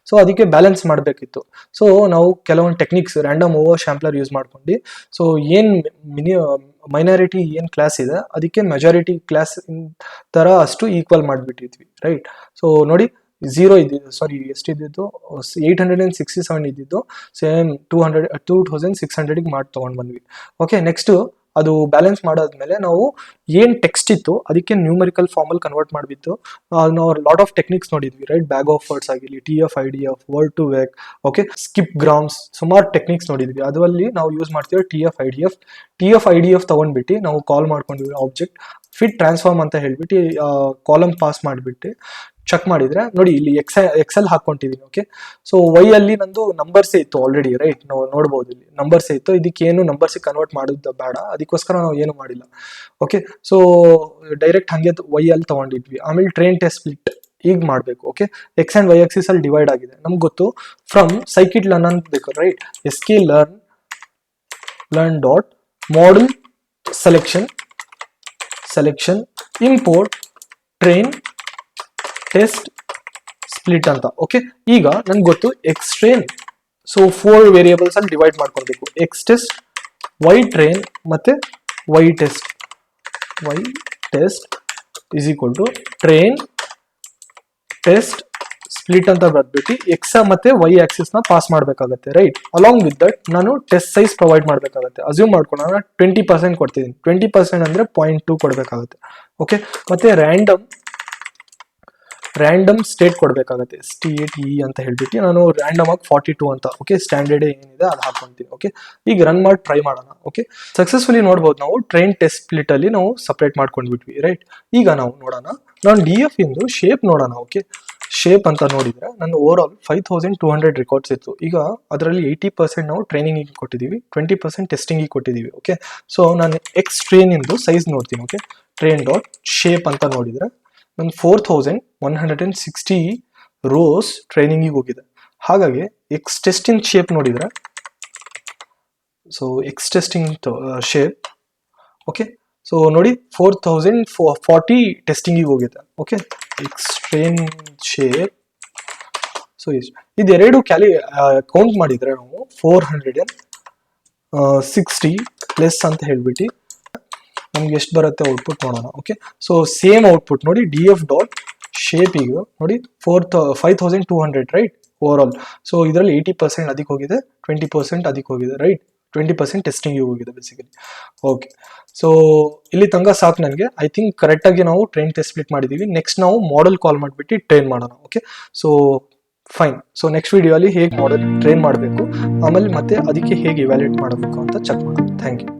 ಸೊ ಅದಕ್ಕೆ ಬ್ಯಾಲೆನ್ಸ್ ಮಾಡಬೇಕಿತ್ತು. ಸೊ ನಾವು ಕೆಲವೊಂದು ಟೆಕ್ನಿಕ್ಸ್ ರ್ಯಾಂಡಮ್ ಓವರ್ ಶ್ಯಾಂಪ್ಲರ್ ಯೂಸ್ ಮಾಡ್ಕೊಂಡು ಸೊ ಏನು ಮಿನಿ ಮೈನಾರಿಟಿ ಏನ್ ಕ್ಲಾಸ್ ಇದೆ, ಅದಕ್ಕೆ ಮೆಜಾರಿಟಿ ಕ್ಲಾಸ್ ಥರ ಅಷ್ಟು ಈಕ್ವಲ್ ಮಾಡಿಬಿಟ್ಟಿದ್ವಿ ರೈಟ್ ಸೊ ನೋಡಿ ಝೀರೋ ಇದ್ದಿದ್ದು sorry ಎಷ್ಟಿದ್ದು eight hundred and sixty seven ಇದ್ದಿದ್ದು same two hundred two thousand six ಹಂಡ್ರೆಡಿಗೆ ಮಾಡಿ ತೊಗೊಂಡು ಬಂದ್ವಿ. ಓಕೆ ನೆಕ್ಸ್ಟ್ ಅದು ಬ್ಯಾಲೆನ್ಸ್ ಮಾಡಾದ್ಮೇಲೆ ನಾವು ಏನ್ ಟೆಕ್ಸ್ಟ್ ಇತ್ತು, ಅದಕ್ಕೆ ನ್ಯೂಮರಿಕಲ್ ಫಾರ್ಮಲ್ ಕನ್ವರ್ಟ್ ಮಾಡಿಬಿತ್ತು ನಾವು ಲಾಟ್ ಆಫ್ ಟೆಕ್ನಿಕ್ಸ್ ನೋಡಿದ್ವಿ ರೈಟ್ ಬ್ಯಾಗ್ ಆಫ್ ವರ್ಡ್ಸ್ ಆಗಿರಲಿ T F I D F word to vec okay skip grams ಸುಮಾರು ಟೆಕ್ನಿಕ್ಸ್ ನೋಡಿದ್ವಿ. ಅದರಲ್ಲಿ ನಾವು ಯೂಸ್ ಮಾಡ್ತೀವಿ T F I D F T F I D F ತಗೊಂಡ್ಬಿಟ್ಟು ನಾವು ಕಾಲ್ ಮಾಡ್ಕೊಂಡಿವಿ ಆಬ್ಜೆಕ್ಟ್ ಫಿಟ್ ಟ್ರಾನ್ಸ್ಫಾರ್ಮ್ ಅಂತ ಹೇಳ್ಬಿಟ್ಟು ಕಾಲಮ್ ಪಾಸ್ ಮಾಡಿಬಿಟ್ಟು ಚೆಕ್ ಮಾಡಿದ್ರೆ, ನೋಡಿ ಇಲ್ಲಿ ಎಕ್ಸ್ ಎಕ್ಸೆಲ್ ಹಾಕೊಂಡಿದೀನಿ ಓಕೆ ಸೊ ವೈ ಅಲ್ಲಿ ನಂದು ನಂಬರ್ಸೇ ಇತ್ತು ಆಲ್ರೆಡಿ ರೈಟ್ ನಾವು ನೋಡ್ಬೋದು ಇಲ್ಲಿ. ನಂಬರ್ಸ್ ಇತ್ತು. ಇದಕ್ಕೆ ಏನು ನಂಬರ್ಸ್ ಕನ್ವರ್ಟ್ ಮಾಡೋದು ಬೇಡ. ಅದಕ್ಕೋಸ್ಕರ ನಾವು ಏನು ಮಾಡಿಲ್ಲ ಓಕೆ ಸೊ ಡೈರೆಕ್ಟ್ ಹಂಗೆ ವೈ ಅಲ್ಲಿ ತಗೊಂಡಿದ್ವಿ. ಆಮೇಲೆ ಟ್ರೈನ್ ಟೆಸ್ಟ್ ಸ್ಪ್ಲಿಟ್ ಈಗ ಮಾಡಬೇಕು okay X and Y axis ಅಲ್ಲಿ ಡಿವೈಡ್ ಆಗಿದೆ. ನಮ್ಗೆ ಗೊತ್ತು ಫ್ರಮ್ ಸೈಕಿಟ್ ಲರ್ನ್ ಅಂತ ಬೇಕು right S K learn learn dot model selection selection import train test split ಅಂತ. ಓಕೆ ಈಗ ನನ್ಗೆ ಗೊತ್ತು X train so four variables ಅಲ್ಲಿ ಡಿವೈಡ್ ಮಾಡ್ಕೊಳ್ಬೇಕು. ಎಕ್ಸ್ ಟೆಸ್ಟ್ ವೈ ಟ್ರೈನ್ ಮತ್ತೆ Y test Y test is equal to train test split ಅಂತ ಬರ್ಬಿಟ್ಟು X ಮತ್ತೆ ವೈ ಆಕ್ಸಿಸ್ನ ಪಾಸ್ ಮಾಡಬೇಕಾಗುತ್ತೆ ರೈಟ್ ಅಲಾಂಗ್ ವಿತ್ ದಟ್ ನಾನು ಟೆಸ್ಟ್ ಸೈಜ್ ಪ್ರೊವೈಡ್ ಮಾಡಬೇಕಾಗುತ್ತೆ. ಅಸ್ಯೂಮ್ ಮಾಡ್ಕೊಂಡು ಟ್ವೆಂಟಿ ಪರ್ಸೆಂಟ್ ಕೊಡ್ತಿದ್ದೀನಿ. ಟ್ವೆಂಟಿ ಪರ್ಸೆಂಟ್ ಅಂದ್ರೆ ಪಾಯಿಂಟ್ ಟೂ ಕೊಡಬೇಕಾಗುತ್ತೆ. ಓಕೆ ಮತ್ತೆ ರ್ಯಾಂಡಮ್ ರ್ಯಾಂಡಮ್ ಸ್ಟೇಟ್ ಕೊಡಬೇಕಾಗತ್ತೆ. ಸ್ಟೇಟ್ ಇ ಅಂತ ಹೇಳ್ಬಿಟ್ಟು ನಾನು ರ್ಯಾಂಡಮ್ ಆಗಿ ಫಾರ್ಟಿ ಟು ಅಂತ ಓಕೆ ಸ್ಟ್ಯಾಂಡರ್ಡ್ ಏನಿದೆ ಅದು ಹಾಕೊಂತೀನಿ ಓಕೆ ಈಗ ರನ್ ಮಾಡಿ ಟ್ರೈ ಮಾಡೋಣ ಓಕೆ ಸಕ್ಸಸ್ಫುಲಿ ನೋಡ್ಬೋದು ನಾವು ಟ್ರೈನ್ ಟೆಸ್ಟ್ ಸ್ಪ್ಲಿಟ್ ಅಲ್ಲಿ ನಾವು ಸಪ್ರೇಟ್ ಮಾಡ್ಕೊಂಡ್ಬಿಟ್ವಿ ರೈಟ್ ಈಗ ನಾವು ನೋಡೋಣ, ನಾನು ಡಿ ಎಫ್ ಇಂದು ಶೇಪ್ ನೋಡೋಣ ಓಕೆ ಶೇಪ್ ಅಂತ ನೋಡಿದ್ರೆ ನನ್ನ over all five thousand two hundred records ಇತ್ತು. ಈಗ ಅದರಲ್ಲಿ ಏಯ್ಟಿ ಪರ್ಸೆಂಟ್ ನಾವು ಟ್ರೈನಿಂಗಿಗೆ ಕೊಟ್ಟಿದ್ದೀವಿ ಟ್ವೆಂಟಿ ಪರ್ಸೆಂಟ್ ಟೆಸ್ಟಿಂಗಿಗೆ ಕೊಟ್ಟಿದ್ದೀವಿ ಓಕೆ ಸೊ ನಾನು ಎಕ್ಸ್ ಟ್ರೈನಿಂದು ಸೈಜ್ ನೋಡ್ತೀನಿ ಓಕೆ ಟ್ರೈನ್ ಡಾಟ್ ಶೇಪ್ ಅಂತ ನೋಡಿದ್ರೆ ನನ್ನ four thousand one hundred and sixty rows ಟ್ರೈನಿಂಗಿಗೆ ಹೋಗಿದೆ. ಹಾಗಾಗಿ ಎಕ್ಸ್ ಟೆಸ್ಟಿಂಗ್ ಶೇಪ್ ನೋಡಿದ್ರೆ? So X testing shape okay so ನೋಡಿ ಫೋರ್ ತೌಸಂಡ್ ಫಾರ್ಟಿ ಟೆಸ್ಟಿಂಗಿಗೆ ಹೋಗಿದೆ. Okay X train shape so ಇದೆರಡು ಕ್ಯಾಲಿ ಕೌಂಟ್ ಮಾಡಿದರೆ ನಾವು four hundred and sixty plus ಅಂತ ಹೇಳ್ಬಿಟ್ಟು ನಮ್ಗೆ ಎಷ್ಟು ಬರುತ್ತೆ ಔಟ್ಪುಟ್ ನೋಡೋಣ ಓಕೆ ಸೊ ಸೇಮ್ ಔಟ್ಪುಟ್ ನೋಡಿ ಡಿ ಎಫ್ ಡಾಟ್ ಶೇಪಿಗೆ ನೋಡಿ four five thousand two hundred right over all so ಇದರಲ್ಲಿ ಏಯ್ಟಿ ಪರ್ಸೆಂಟ್ ಅದಕ್ಕೆ ಹೋಗಿದೆ ಟ್ವೆಂಟಿ ಪರ್ಸೆಂಟ್ ಅದಕ್ಕೆ ಹೋಗಿದೆ ರೈಟ್ ಟ್ವೆಂಟಿ ಪರ್ಸೆಂಟ್ ಟೆಸ್ಟಿಂಗಿಗೆ ಹೋಗಿದೆ ಬೇಸಿಕಲಿ ಓಕೆ ಸೊ ಇಲ್ಲಿ ತನಕ ಸಾಕು ನನಗೆ. ಐ ಥಿಂಕ್ ಕರೆಕ್ಟಾಗಿ ನಾವು ಟ್ರೈನ್ ಟೆಸ್ಟ್ ಸ್ಪ್ಲಿಟ್ ಮಾಡಿದ್ದೀವಿ ನೆಕ್ಸ್ಟ್ ನಾವು ಮಾಡಲ್ ಕಾಲ್ ಮಾಡಿಬಿಟ್ಟು ಟ್ರೈನ್ ಮಾಡೋಣ okay so fine so next video ಅಲ್ಲಿ ಹೇಗೆ ಮಾಡಲ್ ಟ್ರೈನ್ ಮಾಡಬೇಕು, ಆಮೇಲೆ ಮತ್ತೆ ಅದಕ್ಕೆ ಹೇಗೆ ಇವ್ಯಾಲ್ಯೂಟ್ ಮಾಡಬೇಕು ಅಂತ ಚೆಕ್ ಮಾಡೋಣ. Thank you